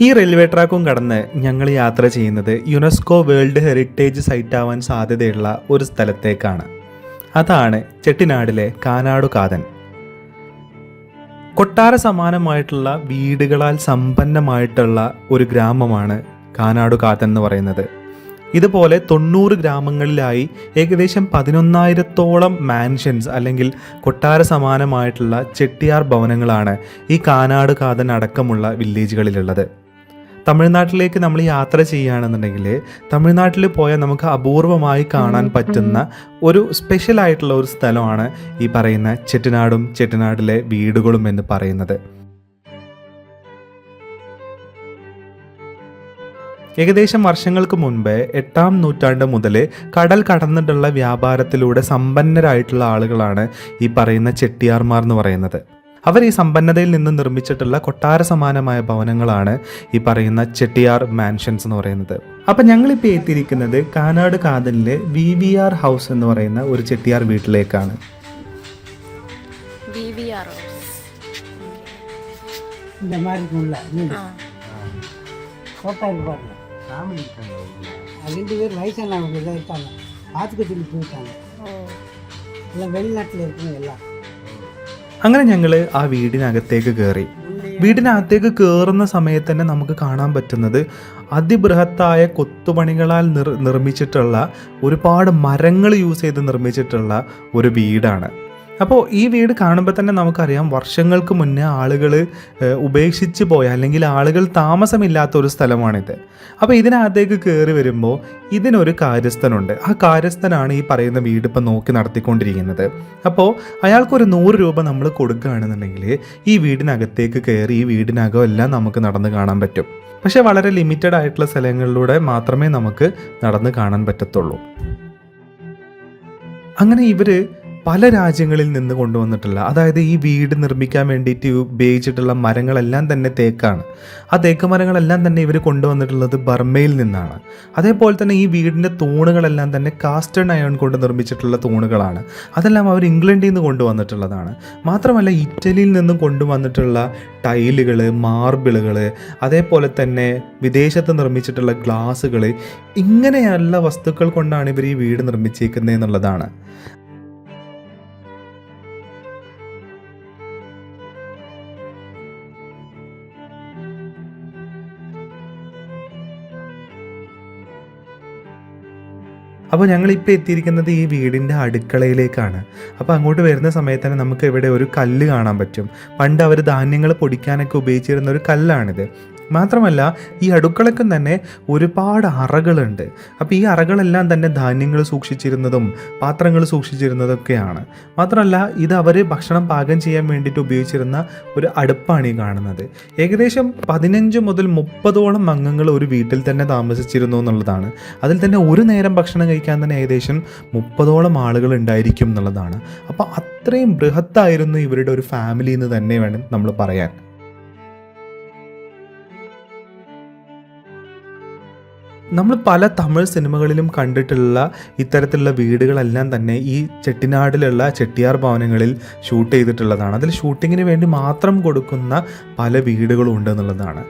ഈ റെയിൽവേ ട്രാക്കും കടന്ന് ഞങ്ങൾ യാത്ര ചെയ്യുന്നത് യുനെസ്കോ വേൾഡ് ഹെറിറ്റേജ് സൈറ്റ് ആവാൻ സാധ്യതയുള്ള ഒരു സ്ഥലത്തേക്കാണ്. അതാണ് ചെട്ടിനാടിലെ കാനാടു കാതൻ കൊട്ടാര സമാനമായിട്ടുള്ള വീടുകളാൽ സമ്പന്നമായിട്ടുള്ള ഒരു ഗ്രാമമാണ് കാനാടു കാതൻ എന്ന് പറയുന്നത്. ഇതുപോലെ തൊണ്ണൂറ് ഗ്രാമങ്ങളിലായി ഏകദേശം പതിനൊന്നായിരത്തോളം മാൻഷൻസ് അല്ലെങ്കിൽ കൊട്ടാര സമാനമായിട്ടുള്ള ചെട്ടിയാർ ഭവനങ്ങളാണ് ഈ കാനാട് കാതൻ അടക്കമുള്ള വില്ലേജുകളിലുള്ളത്. തമിഴ്നാട്ടിലേക്ക് നമ്മൾ യാത്ര ചെയ്യുകയാണെന്നുണ്ടെങ്കിൽ തമിഴ്നാട്ടിൽ പോയാൽ നമുക്ക് അപൂർവമായി കാണാൻ പറ്റുന്ന ഒരു സ്പെഷ്യൽ ആയിട്ടുള്ള ഒരു സ്ഥലമാണ് ഈ പറയുന്ന ചെട്ടിനാടും ചെട്ടിനാടിലെ വീടുകളും എന്ന് പറയുന്നത്. ഏകദേശം വർഷങ്ങൾക്ക് മുൻപ് എട്ടാം നൂറ്റാണ്ട് മുതൽ കടൽ കടന്നിട്ടുള്ള വ്യാപാരത്തിലൂടെ സമ്പന്നരായിട്ടുള്ള ആളുകളാണ് ഈ പറയുന്ന ചെട്ടിയാർമാർ എന്ന് പറയുന്നത്. അവർ ഈ സമ്പന്നതയിൽ നിന്ന് നിർമ്മിച്ചിട്ടുള്ള കൊട്ടാര സമാനമായ ഭവനങ്ങളാണ് ഈ പറയുന്ന ചെട്ടിയാർ മാൻഷൻസ് എന്ന് പറയുന്നത് അപ്പം ഞങ്ങളിപ്പോൾ എത്തിയിരിക്കുന്നത് കാനാട് കാതലിലെ വി വി ആർ ഹൗസ് എന്ന് പറയുന്ന ഒരു ചെട്ടിയാർ വീട്ടിലേക്കാണ് വി വി ആർ ഹൗസ് இந்த மாதிரி இருக்கும்ல வீடு ആ ஃபோட்டோ இருக்கு பாருங்க ரெண்டு பேர் வயசானவங்க தான் இருக்காங்க ஆத்துக்கட்டில் போயிட்டாங்க ഓ எல்லாம் வெளிநாட்டில் இருக்குங்க எல்லாம் അങ്ങനെ ഞങ്ങൾ ആ വീടിനകത്തേക്ക് കയറി വീടിനകത്തേക്ക് കയറുന്ന സമയത്ത് തന്നെ നമുക്ക് കാണാൻ പറ്റുന്നത് അതിബൃഹത്തായ കൊത്തുപണികളാൽ നിർ നിർമ്മിച്ചിട്ടുള്ള ഒരുപാട് മരങ്ങൾ യൂസ് ചെയ്ത് നിർമ്മിച്ചിട്ടുള്ള ഒരു വീടാണ്. അപ്പോൾ ഈ വീട് കാണുമ്പോൾ തന്നെ നമുക്കറിയാം വർഷങ്ങൾക്ക് മുന്നേ ആളുകൾ ഉപേക്ഷിച്ച് പോയ അല്ലെങ്കിൽ ആളുകൾ താമസമില്ലാത്ത ഒരു സ്ഥലമാണിത്. അപ്പോൾ ഇതിനകത്തേക്ക് കയറി വരുമ്പോൾ ഇതിനൊരു കാര്യസ്ഥനുണ്ട്. ആ കാര്യസ്ഥനാണ് ഈ പറയുന്ന വീട് ഇപ്പം നോക്കി നടത്തിക്കൊണ്ടിരിക്കുന്നത്. അപ്പോൾ അയാൾക്കൊരു നൂറ് രൂപ നമ്മൾ കൊടുക്കുകയാണെന്നുണ്ടെങ്കിൽ ഈ വീടിനകത്തേക്ക് കയറി ഈ വീടിനകം എല്ലാം നമുക്ക് നടന്ന് കാണാൻ പറ്റും. പക്ഷേ വളരെ ലിമിറ്റഡ് ആയിട്ടുള്ള സ്ഥലങ്ങളിലൂടെ മാത്രമേ നമുക്ക് നടന്ന് കാണാൻ പറ്റത്തുള്ളൂ. അങ്ങനെ ഇവർ പല രാജ്യങ്ങളിൽ നിന്ന് കൊണ്ടുവന്നിട്ടുള്ള അതായത് ഈ വീട് നിർമ്മിക്കാൻ വേണ്ടിയിട്ട് ഉപയോഗിച്ചിട്ടുള്ള മരങ്ങളെല്ലാം തന്നെ തേക്കാണ്. ആ തേക്ക് മരങ്ങളെല്ലാം തന്നെ ഇവർ കൊണ്ടുവന്നിട്ടുള്ളത് ബർമയിൽ നിന്നാണ്. അതേപോലെ തന്നെ ഈ വീടിന്റെ തൂണുകളെല്ലാം തന്നെ കാസ്റ്റൺ അയൺ കൊണ്ട് നിർമ്മിച്ചിട്ടുള്ള തൂണുകളാണ്. അതെല്ലാം അവർ ഇംഗ്ലണ്ടിൽ നിന്ന് കൊണ്ടുവന്നിട്ടുള്ളതാണ്. മാത്രമല്ല ഇറ്റലിയിൽ നിന്നും കൊണ്ടുവന്നിട്ടുള്ള ടൈലുകൾ മാർബിളുകൾ അതേപോലെ തന്നെ വിദേശത്ത് നിർമ്മിച്ചിട്ടുള്ള ഗ്ലാസ്സുകൾ ഇങ്ങനെയുള്ള വസ്തുക്കൾ കൊണ്ടാണ് ഇവർ ഈ വീട് നിർമ്മിച്ചേക്കുന്നത് എന്നുള്ളതാണ് അപ്പോൾ ഞങ്ങളിപ്പോൾ എത്തിയിരിക്കുന്നത് ഈ വീടിന്റെ അടുക്കളയിലേക്കാണ്. അപ്പോൾ അങ്ങോട്ട് വരുന്ന സമയത്ത് തന്നെ നമുക്ക് ഇവിടെ ഒരു കല്ല് കാണാൻ പറ്റും. പണ്ട് അവർ ധാന്യങ്ങൾ പൊടിക്കാനൊക്കെ ഉപയോഗിച്ചിരുന്ന ഒരു കല്ലാണിത്. മാത്രമല്ല ഈ അടുക്കളക്കും തന്നെ ഒരുപാട് അറകളുണ്ട്. അപ്പോൾ ഈ അറകളെല്ലാം തന്നെ ധാന്യങ്ങൾ സൂക്ഷിച്ചിരുന്നതും പാത്രങ്ങൾ സൂക്ഷിച്ചിരുന്നതൊക്കെയാണ്. മാത്രമല്ല ഇത് അവർ ഭക്ഷണം പാകം ചെയ്യാൻ വേണ്ടിയിട്ട് ഉപയോഗിച്ചിരുന്ന ഒരു അടുപ്പാണ് ഈ കാണുന്നത്. ഏകദേശം പതിനഞ്ച് മുതൽ മുപ്പതോളം അംഗങ്ങൾ ഒരു വീട്ടിൽ തന്നെ താമസിച്ചിരുന്നു എന്നുള്ളതാണ്. അതിൽ തന്നെ ഒരു നേരം ഭക്ഷണം കഴിക്കാൻ തന്നെ ഏകദേശം മുപ്പതോളം ആളുകൾ ഉണ്ടായിരിക്കും എന്നുള്ളതാണ്. അപ്പോൾ അത്രയും ബൃഹത്തായിരുന്നു ഇവരുടെ ഒരു ഫാമിലി എന്ന് തന്നെ വേണം നമ്മൾ പറയാൻ. നമ്മൾ പല തമിഴ് സിനിമകളിലും കണ്ടിട്ടുള്ള ഇത്തരത്തിലുള്ള വീടുകളെല്ലാം തന്നെ ഈ ചെട്ടിനാടിലുള്ള ചെട്ടിയാർ ഭവനങ്ങളിൽ ഷൂട്ട് ചെയ്തിട്ടുള്ളതാണ്. അതിൽ ഷൂട്ടിങ്ങിന് വേണ്ടി മാത്രം കൊടുക്കുന്ന പല വീടുകളും ഉണ്ട് എന്നുള്ളതാണ്.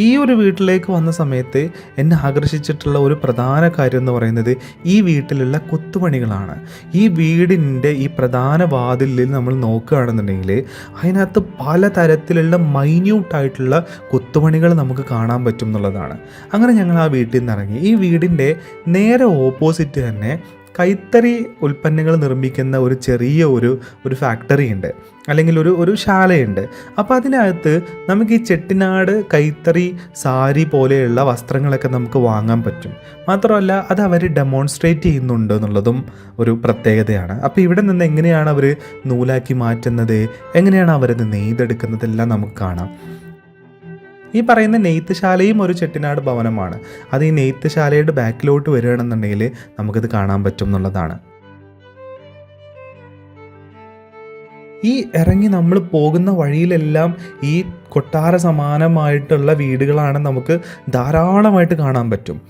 ഈ ഒരു വീട്ടിലേക്ക് വന്ന സമയത്ത് എന്നെ ആകർഷിച്ചിട്ടുള്ള ഒരു പ്രധാന കാര്യം എന്ന് പറയുന്നത് ഈ വീട്ടിലുള്ള കൊത്തുപണികളാണ്. ഈ വീടിന്റെ ഈ പ്രധാന വാതിലിൽ നമ്മൾ നോക്കുകയാണെന്നുണ്ടെങ്കിൽ അതിനകത്ത് പല തരത്തിലുള്ള മൈന്യൂട്ടായിട്ടുള്ള കൊത്തുപണികൾ നമുക്ക് കാണാൻ പറ്റും എന്നുള്ളതാണ്. അങ്ങനെ ഞങ്ങൾ ആ വീട്ടിൽ നിന്ന് ഇറങ്ങി. ഈ വീടിന്റെ നേരെ ഓപ്പോസിറ്റ് തന്നെ കൈത്തറി ഉൽപ്പന്നങ്ങൾ നിർമ്മിക്കുന്ന ഒരു ചെറിയ ഒരു ഒരു ഫാക്ടറി ഉണ്ട്. അല്ലെങ്കിൽ ഒരു ഒരു ശാലയുണ്ട്. അപ്പോൾ അതിനകത്ത് നമുക്ക് ഈ ചെട്ടിനാട് കൈത്തറി സാരി പോലെയുള്ള വസ്ത്രങ്ങളൊക്കെ നമുക്ക് വാങ്ങാൻ പറ്റും. മാത്രമല്ല അത് അവർ ഡെമോൺസ്ട്രേറ്റ് ചെയ്യുന്നുണ്ട് എന്നുള്ളതും ഒരു പ്രത്യേകതയാണ്. അപ്പോൾ ഇവിടെ നിന്ന് എങ്ങനെയാണ് അവർ നൂലാക്കി മാറ്റുന്നത്? എങ്ങനെയാണ് അവരത് നെയ്തെടുക്കുന്നതെല്ലാം നമുക്ക് കാണാം. ഈ പറയുന്ന നെയ്ത്തുശാലയും ഒരു ചെട്ടിനാട് ഭവനമാണ്. അത് ഈ നെയ്ത്തുശാലയുടെ ബാക്കിലോട്ട് വരികയാണെന്നുണ്ടെങ്കിൽ നമുക്കിത് കാണാൻ പറ്റും എന്നുള്ളതാണ്. ഈ ഇറങ്ങി നമ്മൾ പോകുന്ന വഴിയിലെല്ലാം ഈ കൊട്ടാര സമാനമായിട്ടുള്ള വീടുകളാണ് നമുക്ക് ധാരാളമായിട്ട് കാണാൻ പറ്റും.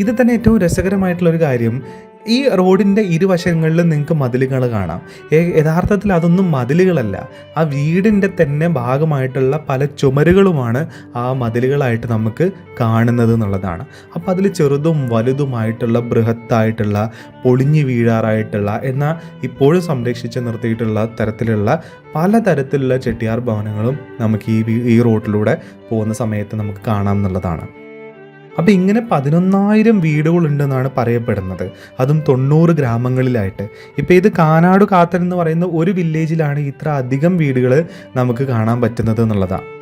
ഇത് തന്നെ ഏറ്റവും രസകരമായിട്ടുള്ള ഒരു കാര്യം ഈ റോഡിന്റെ ഇരുവശങ്ങളിലും നിങ്ങൾക്ക് മതിലുകൾ കാണാം. യഥാർത്ഥത്തിൽ അതൊന്നും മതിലുകളല്ല. ആ വീടിന്റെ തന്നെ ഭാഗമായിട്ടുള്ള പല ചുമരുകളുമാണ് ആ മതിലുകളായിട്ട് നമുക്ക് കാണുന്നത് എന്നുള്ളതാണ്. അപ്പോൾ അതിൽ ചെറുതും വലുതുമായിട്ടുള്ള ബൃഹത്തായിട്ടുള്ള പൊളിഞ്ഞു വീഴാറായിട്ടുള്ള എന്നാൽ ഇപ്പോഴും സംരക്ഷിച്ച് നിർത്തിയിട്ടുള്ള തരത്തിലുള്ള പലതരത്തിലുള്ള ചെട്ടിയാർ ഭവനങ്ങളും നമുക്ക് ഈ ഈ റോഡിലൂടെ പോകുന്ന സമയത്ത് നമുക്ക് കാണാം എന്നുള്ളതാണ്. അപ്പോൾ ഇങ്ങനെ പതിനൊന്നായിരം വീടുകളുണ്ടെന്നാണ് പറയപ്പെടുന്നത്. അതും തൊണ്ണൂറ് ഗ്രാമങ്ങളിലായിട്ട്. ഇപ്പോൾ ഇത് കാനാട് കാത്തൻ എന്ന് പറയുന്ന ഒരു വില്ലേജിലാണ് ഇത്ര അധികം വീടുകൾ നമുക്ക് കാണാൻ പറ്റുന്നത് എന്നുള്ളതാണ്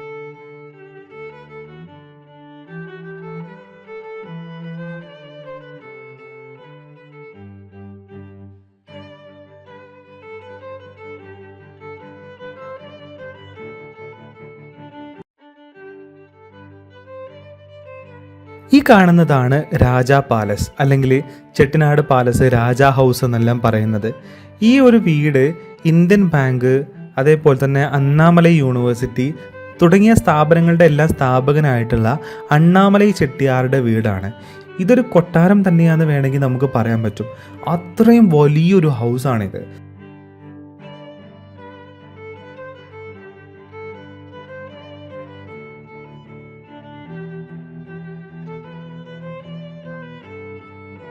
ഈ കാണുന്നതാണ് രാജാ പാലസ് അല്ലെങ്കിൽ ചെട്ടിനാട് പാലസ് രാജാ ഹൗസ് എന്നെല്ലാം പറയുന്നത്. ഈ ഒരു വീട് ഇന്ത്യൻ ബാങ്ക് അതേപോലെ തന്നെ അണ്ണാമലൈ യൂണിവേഴ്സിറ്റി തുടങ്ങിയ സ്ഥാപനങ്ങളുടെ എല്ലാം സ്ഥാപകനായിട്ടുള്ള അണ്ണാമലൈ ചെട്ടിയാറുടെ വീടാണ്. ഇതൊരു കൊട്ടാരം തന്നെയാണെന്ന് വേണമെങ്കിൽ നമുക്ക് പറയാൻ പറ്റും. അത്രയും വലിയൊരു ഹൗസാണിത്.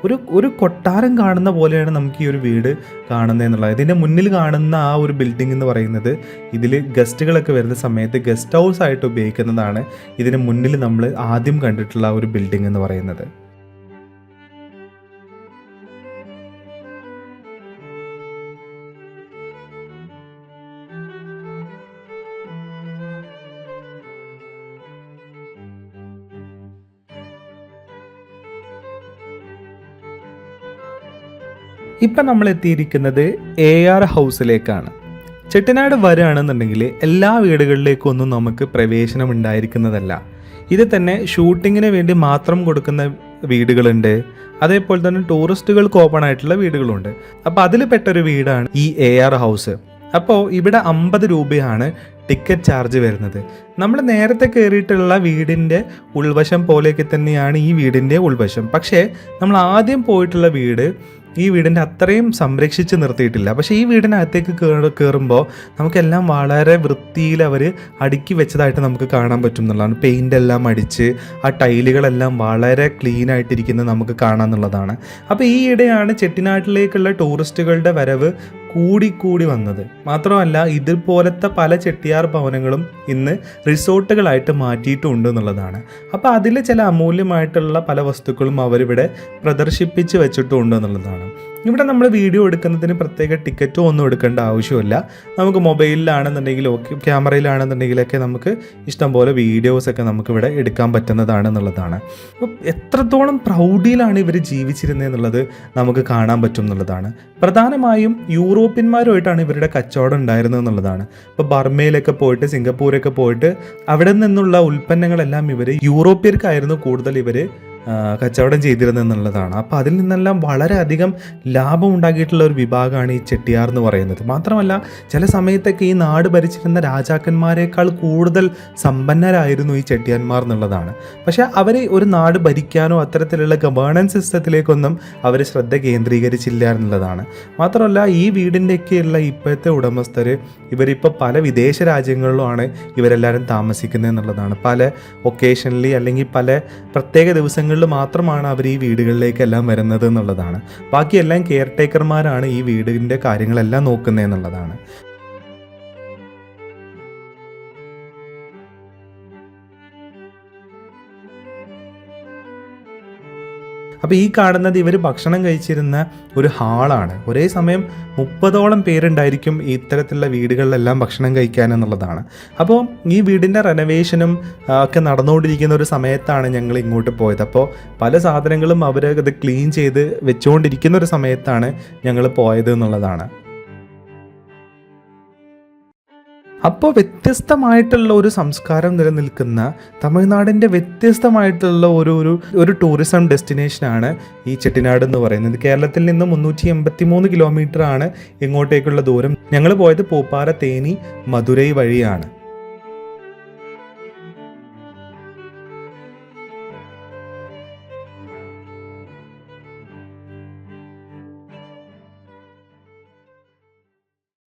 ഒരു ഒരു കൊട്ടാരം കാണുന്ന പോലെയാണ് നമുക്ക് ഈ ഒരു വീട് കാണുന്നത് എന്നുള്ളത്. ഇതിന്റെ മുന്നിൽ കാണുന്ന ആ ഒരു ബിൽഡിംഗ് എന്ന് പറയുന്നത് ഇതിൽ ഗസ്റ്റുകളൊക്കെ വരുന്ന സമയത്ത് ഗസ്റ്റ് ഹൗസ് ആയിട്ട് ഉപയോഗിക്കുന്നതാണ് ഇതിന് മുന്നിൽ നമ്മൾ ആദ്യം കണ്ടിട്ടുള്ള ഒരു ബിൽഡിംഗ് എന്ന് പറയുന്നത്. ഇപ്പം നമ്മൾ എത്തിയിരിക്കുന്നത് എ ആർ ഹൗസിലേക്കാണ്. ചെട്ടിനാട് വരികയാണെന്നുണ്ടെങ്കിൽ എല്ലാ വീടുകളിലേക്കും ഒന്നും നമുക്ക് പ്രവേശനം ഉണ്ടായിരിക്കുന്നതല്ല. ഇത് തന്നെ ഷൂട്ടിങ്ങിന് വേണ്ടി മാത്രം കൊടുക്കുന്ന വീടുകളുണ്ട്. അതേപോലെ തന്നെ ടൂറിസ്റ്റുകൾക്ക് ഓപ്പൺ ആയിട്ടുള്ള വീടുകളുണ്ട്. അപ്പോൾ അതിൽ പെട്ടൊരു വീടാണ് ഈ എ ആർ ഹൗസ്. അപ്പോൾ ഇവിടെ അമ്പത് രൂപയാണ് ടിക്കറ്റ് ചാർജ് വരുന്നത്. നമ്മൾ നേരത്തെ കയറിയിട്ടുള്ള വീടിന്റെ ഉൾവശം പോലെയൊക്കെ തന്നെയാണ് ഈ വീടിന്റെ ഉൾവശം. പക്ഷേ നമ്മൾ ആദ്യം പോയിട്ടുള്ള വീട് ഈ വീടിന്റെ അത്രയും സംരക്ഷിച്ച് നിർത്തിയിട്ടില്ല. പക്ഷേ ഈ വീടിനകത്തേക്ക് കയറി കയറുമ്പോൾ നമുക്കെല്ലാം വളരെ വൃത്തിയിൽ അവർ അടുക്കി വെച്ചതായിട്ട് നമുക്ക് കാണാൻ പറ്റും എന്നുള്ളതാണ്. പെയിന്റ് എല്ലാം അടിച്ച് ആ ടൈലുകളെല്ലാം വളരെ ക്ലീൻ ആയിട്ടിരിക്കുന്നത് നമുക്ക് കാണാം എന്നുള്ളതാണ്. അപ്പോൾ ഈ ഇടെയാണ് ചെട്ടിനാട്ടിലേക്കുള്ള ടൂറിസ്റ്റുകളുടെ വരവ് കൂടിക്കൂടി വന്നത്. മാത്രമല്ല ഇതുപോലത്തെ പല ചെട്ടിയാർ ഭവനങ്ങളും ഇന്ന് റിസോർട്ടുകളായിട്ട് മാറ്റിയിട്ടുണ്ട് എന്നുള്ളതാണ്. അപ്പോൾ അതിൽ ചില അമൂല്യമായിട്ടുള്ള പല വസ്തുക്കളും അവരിവിടെ പ്രദർശിപ്പിച്ച് വെച്ചിട്ടുണ്ട് എന്നുള്ളതാണ്. ഇവിടെ നമ്മൾ വീഡിയോ എടുക്കുന്നതിന് പ്രത്യേക ടിക്കറ്റോ ഒന്നും എടുക്കേണ്ട ആവശ്യമില്ല. നമുക്ക് മൊബൈലിലാണെന്നുണ്ടെങ്കിൽ ഓക്കെ ക്യാമറയിലാണെന്നുണ്ടെങ്കിലൊക്കെ നമുക്ക് ഇഷ്ടംപോലെ വീഡിയോസൊക്കെ നമുക്കിവിടെ എടുക്കാൻ പറ്റുന്നതാണ് എന്നുള്ളതാണ്. അപ്പോൾ എത്രത്തോളം പ്രൗഢിയിലാണ് ഇവർ ജീവിച്ചിരുന്നത് എന്നുള്ളത് നമുക്ക് കാണാൻ പറ്റും എന്നുള്ളതാണ്. പ്രധാനമായും യൂറോപ്യന്മാരുമായിട്ടാണ് ഇവരുടെ കച്ചവടം ഉണ്ടായിരുന്നത് എന്നുള്ളതാണ്. ഇപ്പോൾ ബർമയിലൊക്കെ പോയിട്ട് സിംഗപ്പൂരൊക്കെ പോയിട്ട് അവിടെ നിന്നുള്ള ഉൽപ്പന്നങ്ങളെല്ലാം ഇവർ യൂറോപ്യർക്കായിരുന്നു കൂടുതൽ ഇവർ കച്ചവടം ചെയ്തിരുന്നത് എന്നുള്ളതാണ്. അപ്പോൾ അതിൽ നിന്നെല്ലാം വളരെയധികം ലാഭം ഉണ്ടാക്കിയിട്ടുള്ള ഒരു വിഭാഗമാണ് ഈ ചെട്ടിയാർ എന്ന് പറയുന്നത്. മാത്രമല്ല ചില സമയത്തൊക്കെ ഈ നാട് ഭരിച്ചിരുന്ന രാജാക്കന്മാരെക്കാൾ കൂടുതൽ സമ്പന്നരായിരുന്നു ഈ ചെട്ടിയാന്മാർ എന്നുള്ളതാണ്. പക്ഷേ അവർ ഒരു നാട് ഭരിക്കാനോ അത്തരത്തിലുള്ള ഗവേണൻസ് സിസ്റ്റത്തിലേക്കൊന്നും അവർ ശ്രദ്ധ കേന്ദ്രീകരിച്ചില്ല എന്നുള്ളതാണ്. മാത്രമല്ല ഈ വീടിന്റെയൊക്കെയുള്ള ഇപ്പോഴത്തെ ഉടമസ്ഥർ ഇവരിപ്പോൾ പല വിദേശ രാജ്യങ്ങളിലുമാണ് ഇവരെല്ലാവരും താമസിക്കുന്നത് എന്നുള്ളതാണ്. പല ഒക്കേഷനിൽ അല്ലെങ്കിൽ പല പ്രത്യേക ദിവസങ്ങളിൽ മാത്രമാണ് അവർ ഈ വീടുകളിലേക്കെല്ലാം വരുന്നത് എന്നുള്ളതാണ്. ബാക്കിയെല്ലാം കെയർ ടേക്കർമാരാണ് ഈ വീടിന്റെ കാര്യങ്ങളെല്ലാം നോക്കുന്നത് എന്നുള്ളതാണ് അപ്പോൾ ഈ കാണുന്നത് ഇവർ ഭക്ഷണം കഴിച്ചിരുന്ന ഒരു ഹാളാണ്. ഒരേ സമയം മുപ്പതോളം പേരുണ്ടായിരിക്കും ഇത്തരത്തിലുള്ള വീടുകളിലെല്ലാം ഭക്ഷണം കഴിക്കാൻ എന്നുള്ളതാണ്. അപ്പോൾ ഈ വീടിന്റെ റെനോവേഷനും ഒക്കെ നടന്നുകൊണ്ടിരിക്കുന്ന ഒരു സമയത്താണ് ഞങ്ങൾ ഇങ്ങോട്ട് പോയത്. അപ്പോൾ പല സാധനങ്ങളും അവർ അത് ക്ലീൻ ചെയ്ത് വെച്ചുകൊണ്ടിരിക്കുന്ന ഒരു സമയത്താണ് ഞങ്ങൾ പോയത് എന്നുള്ളതാണ്. അപ്പോൾ വ്യത്യസ്തമായിട്ടുള്ള ഒരു സംസ്കാരം നിലനിൽക്കുന്ന തമിഴ്നാടിന്റെ വ്യത്യസ്തമായിട്ടുള്ള ഒരു ഒരു ഒരു ടൂറിസം ഡെസ്റ്റിനേഷനാണ് ഈ ചെട്ടിനാട് എന്ന് പറയുന്നത്. കേരളത്തിൽ നിന്ന് മുന്നൂറ്റി എൺപത്തി മൂന്ന് കിലോമീറ്റർ ആണ് ഇങ്ങോട്ടേക്കുള്ള ദൂരം. ഞങ്ങൾ പോയത് പൂപ്പാറ തേനി മധുരൈ വഴിയാണ്.